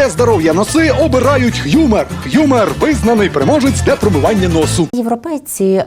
Для здоров'я носи обирають Х'юмер. Х'юмер визнаний переможець для промивання носу. Європейці е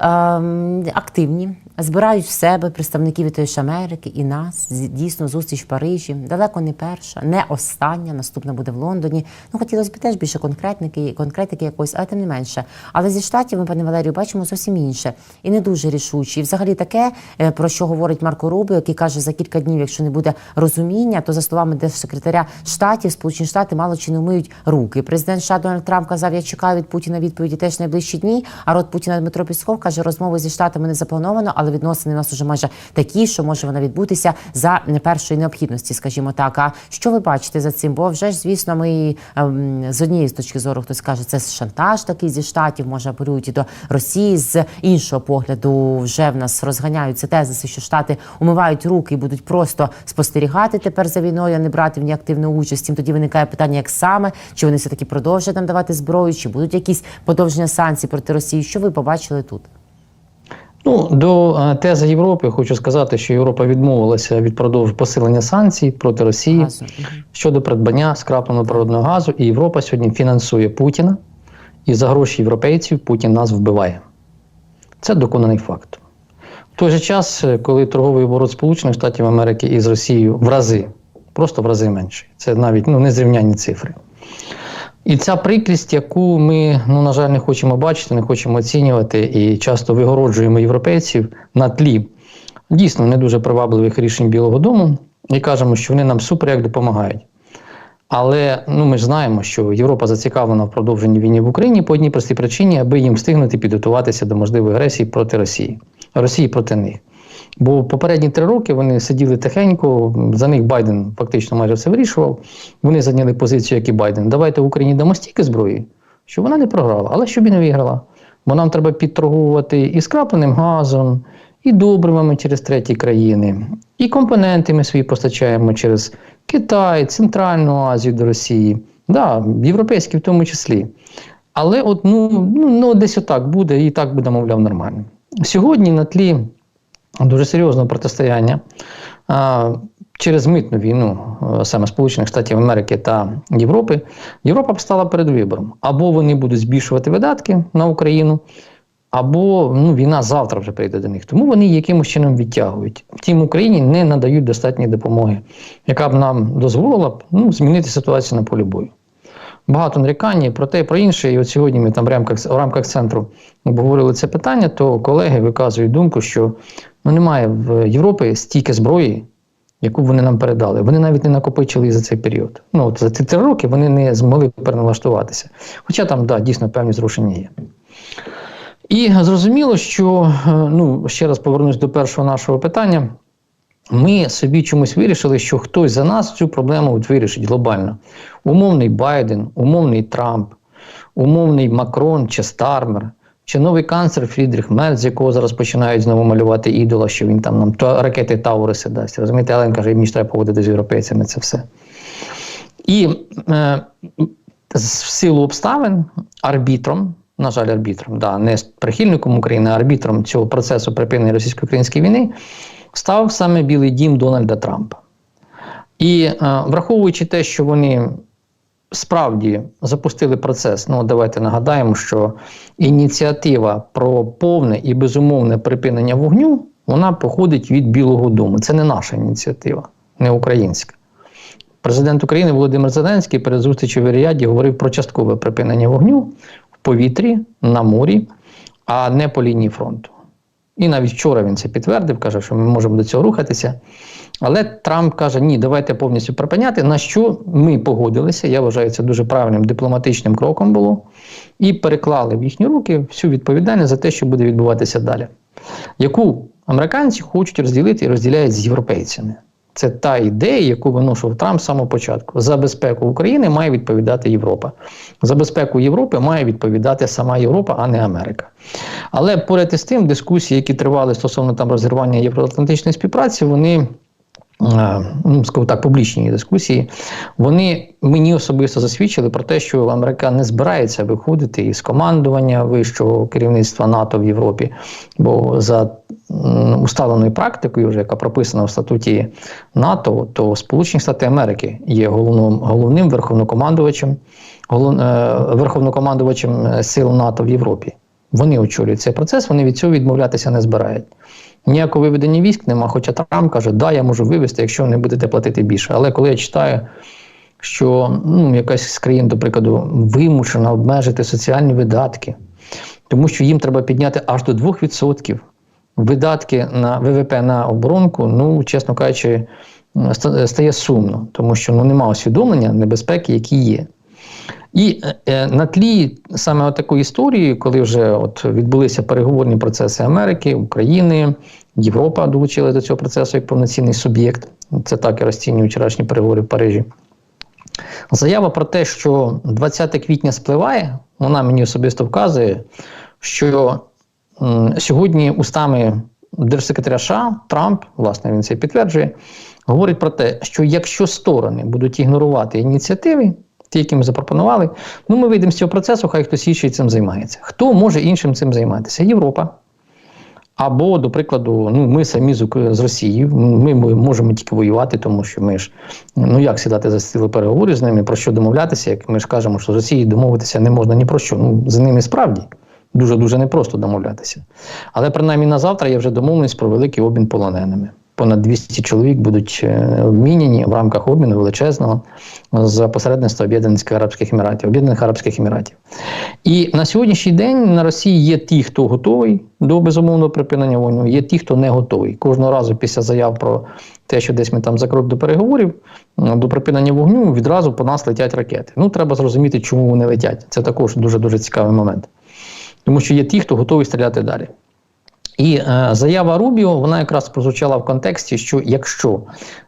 активні, збирають в себе представників і ж Америки і нас. Дійсно, зустріч в Парижі. Далеко не перша, не остання. Наступна буде в Лондоні. Ну, хотілося б теж більше конкретники, конкретики якоїсь, але тим не менше. Але зі штатів ми, пане Валерію, бачимо зовсім інше і не дуже рішучі. І взагалі таке, е, про що говорить Марко Рубіо, який каже, за кілька днів, якщо не буде розуміння, то за словами держсекретаря штатів, Сполучені Штати мало чи не вмиють руки. Президент США Дональд Трамп казав, я чекаю від Путіна відповіді теж найближчі дні. А рот Путіна Дмитро Пісков каже, розмови зі штатами не заплановано, але відносини у нас уже майже такі, що може вона відбутися за першої необхідності, скажімо так. А що ви бачите за цим? Бо вже ж, звісно, ми ем, з однієї з точки зору хтось каже, це шантаж такий зі штатів, може апелюють і до Росії. З іншого погляду, вже в нас розганяються тезиси, що штати умивають руки і будуть просто спостерігати тепер за війною, а не брати в ній активну участь. Тим тоді виникає питання, як саме чи вони все таки продовжать нам давати зброю, чи будуть якісь подовження санкцій проти Росії? Що ви побачили тут? Ну, до е, тези Європи хочу сказати, що Європа відмовилася від продовж посилення санкцій проти Росії Газу. Щодо придбання скрапленого природного газу. І Європа сьогодні фінансує Путіна, і за гроші європейців Путін нас вбиває. Це доконаний факт. В той же час, е, коли торговий оборот Сполучених Штатів Америки із Росією в рази, просто в рази менший. Це навіть ну, незрівнянні цифри. І ця прикрість, яку ми, ну, на жаль, не хочемо бачити, не хочемо оцінювати, і часто вигороджуємо європейців на тлі дійсно не дуже привабливих рішень Білого Дому, і кажемо, що вони нам супер як допомагають. Але ну, ми ж знаємо, що Європа зацікавлена в продовженні війни в Україні по одній простій причині, аби їм встигнути підготуватися до можливої агресії проти Росії, Росії проти них. Бо попередні три роки вони сиділи тихенько, за них Байден фактично майже все вирішував. Вони зайняли позицію, як і Байден. Давайте в Україні дамо стільки зброї, що вона не програла, але щоб і не виграла. Бо нам треба підторгувати і скрапленим газом, і добривами через треті країни, і компоненти ми свої постачаємо через Китай, Центральну Азію до Росії, да, європейські в тому числі. Але от ну, ну, ну десь отак буде, і так буде, мовляв, нормально. Сьогодні на тлі дуже серйозного протистояння через митну війну саме Сполучених Штатів Америки та Європи, Європа стала перед вибором. Або вони будуть збільшувати видатки на Україну, або ну, війна завтра вже прийде до них. Тому вони якимось чином відтягують. Втім, Україні не надають достатньої допомоги, яка б нам дозволила б ну, змінити ситуацію на полі бою. Багато нарікань про те, про інше. І от сьогодні ми там в рамках, в рамках центру обговорили це питання, то колеги виказують думку, що ну, немає в Європі стільки зброї, яку вони нам передали. Вони навіть не накопичили за цей період. Ну, от за ці три роки вони не змогли переналаштуватися. Хоча там, да, дійсно певні зрушення є. І зрозуміло, що е, ну, ще раз повернусь до першого нашого питання. Ми собі чомусь вирішили, що хтось за нас цю проблему от вирішить глобально. Умовний Байден, умовний Трамп, умовний Макрон чи Стармер, чи новий канцлер Фрідріх Мерц, з якого зараз починають знову малювати ідола, що він там нам то, ракети Тауриси дасть. Розумієте, Елен каже, мені ж треба поводити з європейцями це все. І е, в силу обставин арбітром, на жаль, арбітром, да, не прихильником України, а арбітром цього процесу припинення російсько-української війни став саме Білий дім Дональда Трампа. І е, враховуючи те, що вони справді запустили процес, ну давайте нагадаємо, що ініціатива про повне і безумовне припинення вогню вона походить від Білого Дому. Це не наша ініціатива, не українська. Президент України Володимир Зеленський перед зустрічю в Ріаді говорив про часткове припинення вогню в повітрі, на морі, а не по лінії фронту. І навіть вчора він це підтвердив, каже, що ми можемо до цього рухатися. Але Трамп каже, ні, давайте повністю припиняти. На що ми погодилися? Я вважаю, це дуже правильним дипломатичним кроком було. І переклали в їхні руки всю відповідальність за те, що буде відбуватися далі, яку американці хочуть розділити і розділяють з європейцями. Це та ідея, яку виношував Трамп з самого початку. За безпеку України має відповідати Європа. За безпеку Європи має відповідати сама Європа, а не Америка. Але поряд із тим, дискусії, які тривали стосовно там розірвання євроатлантичної співпраці, вони. е, Ну, скажу так, публічні дискусії, вони мені особисто засвідчили про те, що Америка не збирається виходити із командування вищого керівництва НАТО в Європі. Бо за усталеною практикою, вже яка прописана в статуті НАТО, то Сполучені Штати Америки є головним, головним верховнокомандувачем, голов, е, верховнокомандувачем е, сил НАТО в Європі. Вони очолюють цей процес, вони від цього відмовлятися не збирають. Ніякого виведення військ нема, хоча Трамп каже, да, я можу вивести, якщо не будете платити більше. Але коли я читаю, що ну, якась з країн, до прикладу, вимушена обмежити соціальні видатки, тому що їм треба підняти аж до 2% видатки на ВВП на оборонку, ну, чесно кажучи, стає сумно, тому що ну, немає усвідомлення небезпеки, які є. І е, на тлі саме такої історії, коли вже от відбулися переговорні процеси Америки, України, Європа долучилася до цього процесу як повноцінний суб'єкт. Це так і розцінюють вчорашні переговори в Парижі. Заява про те, що 20 квітня спливає, вона мені особисто вказує, що сьогодні устами держсекретаря США Трамп, власне, він це підтверджує, говорить про те, що якщо сторони будуть ігнорувати ініціативи, ті, які ми запропонували, ну ми вийдемо з цього процесу, хай хтось інший цим займається. Хто може іншим цим займатися? Європа. Або, до прикладу, ну ми самі з, Росією, ми, можемо тільки воювати, тому що ми ж ну як сідати за стіл переговорів з ними, про що домовлятися, як ми ж кажемо, що з Росією домовитися не можна ні про що. Ну з ними справді дуже дуже непросто домовлятися. Але принаймні на завтра є вже домовленість про великий обмін полоненими. Понад 200 чоловік будуть е, обміняні в рамках обміну величезного за посередництва Об'єднаних Арабських Еміратів, Об'єднаних Арабських Еміратів. І на сьогоднішній день на Росії є ті, хто готовий до безумовного припинення війни, є ті, хто не готовий. Кожного разу після заяв про те, що десь ми там за крок до переговорів, до припинення вогню, відразу по нас летять ракети. Ну треба зрозуміти, чому вони летять. Це також дуже дуже цікавий момент. Тому що є ті, хто готовий стріляти далі. І е, заява Рубіо вона якраз прозвучала в контексті, що якщо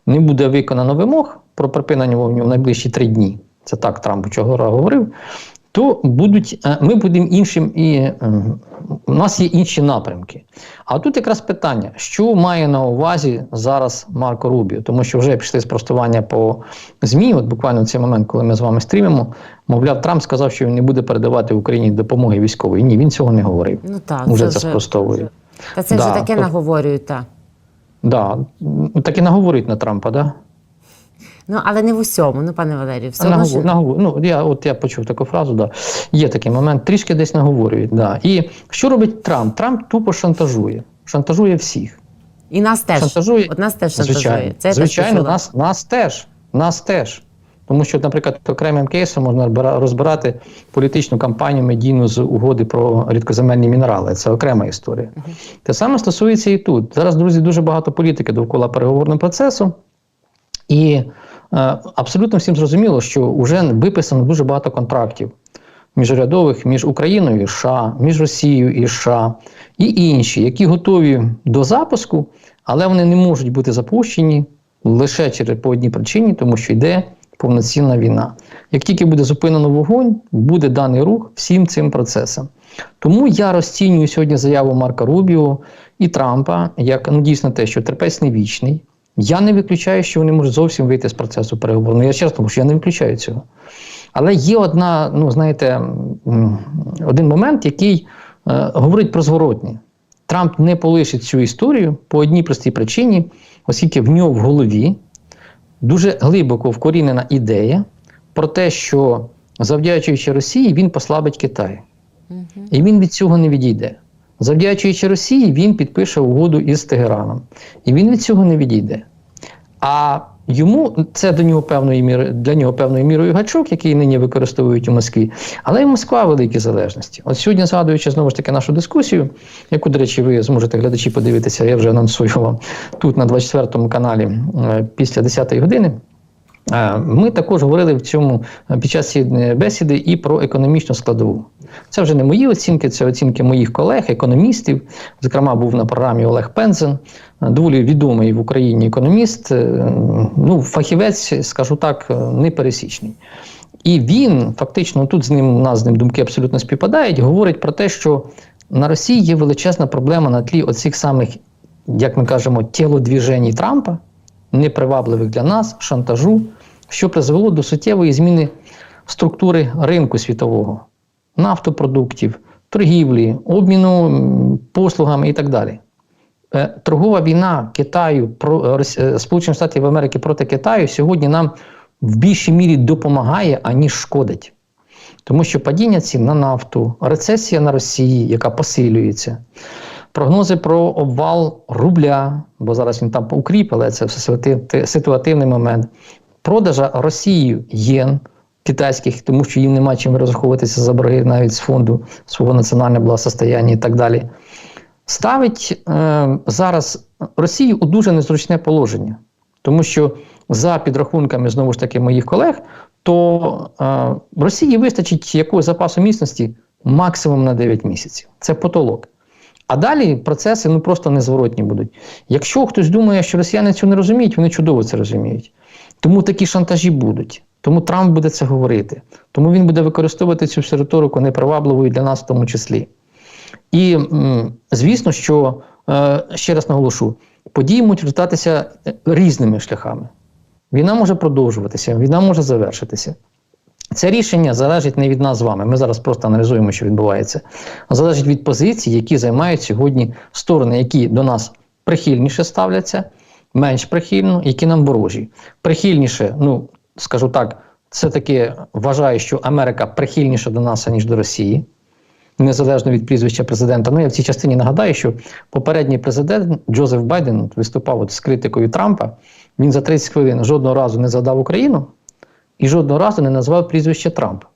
не буде виконано вимог про припинення вогню в найближчі три дні, це так Трамп вчора говорив, то будуть, е, ми будемо іншим і е, у нас є інші напрямки. А тут якраз питання, що має на увазі зараз Марко Рубіо, тому що вже пішли спростування по ЗМІ. От буквально в цей момент, коли ми з вами стрімимо, мовляв, Трамп сказав, що він не буде передавати Україні допомоги військової. Ні, він цього не говорив. Ну так, Уже це це вже- спростовує. Та це Да, вже таке то- наговорюють, так. Да, так і наговорить на Трампа, да? Ну, але не в усьому, ну, пане Валерію, все Наговор, що... наговор, ну, я, от я почув таку фразу, да. є такий момент, трішки десь наговорюють. Да. І що робить Трамп? Трамп тупо шантажує. Шантажує всіх. І нас теж. Шантажує. От нас теж шантажує. Звичайно, Це звичайно нас, нас теж. Нас теж. Тому що, наприклад, окремим кейсом можна розбирати політичну кампанію медійну з угоди про рідкоземельні мінерали. Це окрема історія. Те саме стосується і тут. Зараз, друзі, дуже багато політики довкола переговорного процесу. І абсолютно всім зрозуміло, що вже виписано дуже багато контрактів міжрядових між Україною і США, між Росією і США і інші, які готові до запуску, але вони не можуть бути запущені лише через по одній причині, тому що йде повноцінна війна. Як тільки буде зупинено вогонь, буде даний рух всім цим процесам. Тому я розцінюю сьогодні заяву Марка Рубіо і Трампа як ну, дійсно те, що терпець не вічний. Я не виключаю, що вони можуть зовсім вийти з процесу переговору. Ну, я чесно кажу, що я не виключаю цього. Але є одна, ну знаєте, один момент, який е, говорить про зворотнє. Трамп не полишить цю історію по одній простій причині, оскільки в нього в голові дуже глибоко вкорінена ідея про те, що завдячуючи Росії, він послабить Китай. І він від цього не відійде. Завдячуючи Росії, він підпише угоду із Тегераном. І він від цього не відійде. А йому це до нього певної міри для нього певною мірою гачок, який нині використовують у Москві. Але і Москва великі залежності. От сьогодні, згадуючи знову ж таки нашу дискусію, яку, до речі, ви зможете глядачі подивитися, я вже анонсую вам тут на 24-му каналі е, після 10-ї години. Е, Ми також говорили в цьому е, під час цієї бесіди і про економічну складову. Це вже не мої оцінки, це оцінки моїх колег, економістів. Зокрема, був на програмі Олег Пензен, доволі відомий в Україні економіст, е, ну, фахівець, скажу так, е, непересічний. І він фактично тут з ним у нас з ним думки абсолютно співпадають, говорить про те, що на Росії є величезна проблема на тлі оцих самих, як ми кажемо, тілодвіжень Трампа, непривабливих для нас, шантажу, що призвело до суттєвої зміни структури ринку світового, нафтопродуктів, торгівлі, обміну послугами і так далі. Е, торгова війна Китаю про е, е, Сполучених Штатів Америки проти Китаю сьогодні нам в більшій мірі допомагає, аніж шкодить. Тому що падіння цін на нафту, рецесія на Росії, яка посилюється, прогнози про обвал рубля, бо зараз він там укріп, але це ситуативний момент. Продажа Росією єн китайських, тому що їм нема чим розраховуватися за борги навіть з фонду свого національного благосостояння і так далі. Ставить е, зараз Росію у дуже незручне положення, тому що за підрахунками знову ж таки моїх колег, то е, Росії вистачить якогось запасу міцності максимум на 9 місяців. Це потолок. А далі процеси ну просто незворотні будуть. Якщо хтось думає, що росіяни цього не розуміють, вони чудово це розуміють. Тому такі шантажі будуть. Тому Трамп буде це говорити. Тому він буде використовувати цю всю риторику непривабливою для нас в тому числі. І звісно, що е, ще раз наголошу, події можуть розвиватися е, різними шляхами. Війна може продовжуватися, війна може завершитися. Це рішення залежить не від нас з вами. Ми зараз просто аналізуємо, що відбувається, а залежить від позицій, які займають сьогодні сторони, які до нас прихильніше ставляться, менш прихильно, які нам ворожі. Прихильніше, ну скажу так, все таки вважаю, що Америка прихильніша до нас, ніж до Росії незалежно від прізвища президента. Ну я в цій частині нагадаю, що попередній президент Джозеф Байден виступав от з критикою Трампа. Він за 30 хвилин жодного разу не задав Україну і жодного разу не назвав прізвище Трампа.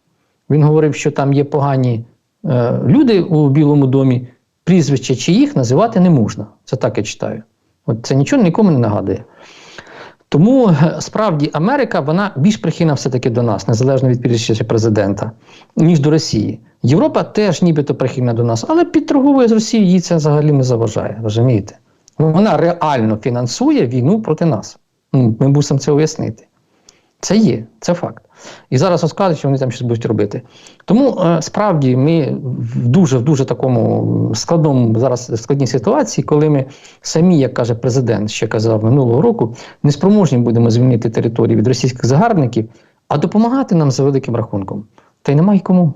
Він говорив, що там є погані е, люди у Білому домі, прізвище чиїх називати не можна. Це так я читаю. От це нічого нікому не нагадує. Тому е, справді Америка вона більш прихильна все-таки до нас, незалежно від прізвища президента, ніж до Росії. Європа теж нібито прихильна до нас, але підторговує з Росією, їй це взагалі не заважає. Розумієте? Ну, Вона реально фінансує війну проти нас. Ми мусимо це уяснити. Це є, це факт. І зараз розказують, що вони там щось будуть робити. Тому е, справді ми в дуже в дуже такому складному зараз складній ситуації, коли ми самі, як каже президент, ще казав минулого року, не спроможні будемо звільнити території від російських загарбників, а допомагати нам за великим рахунком. Та й немає кому.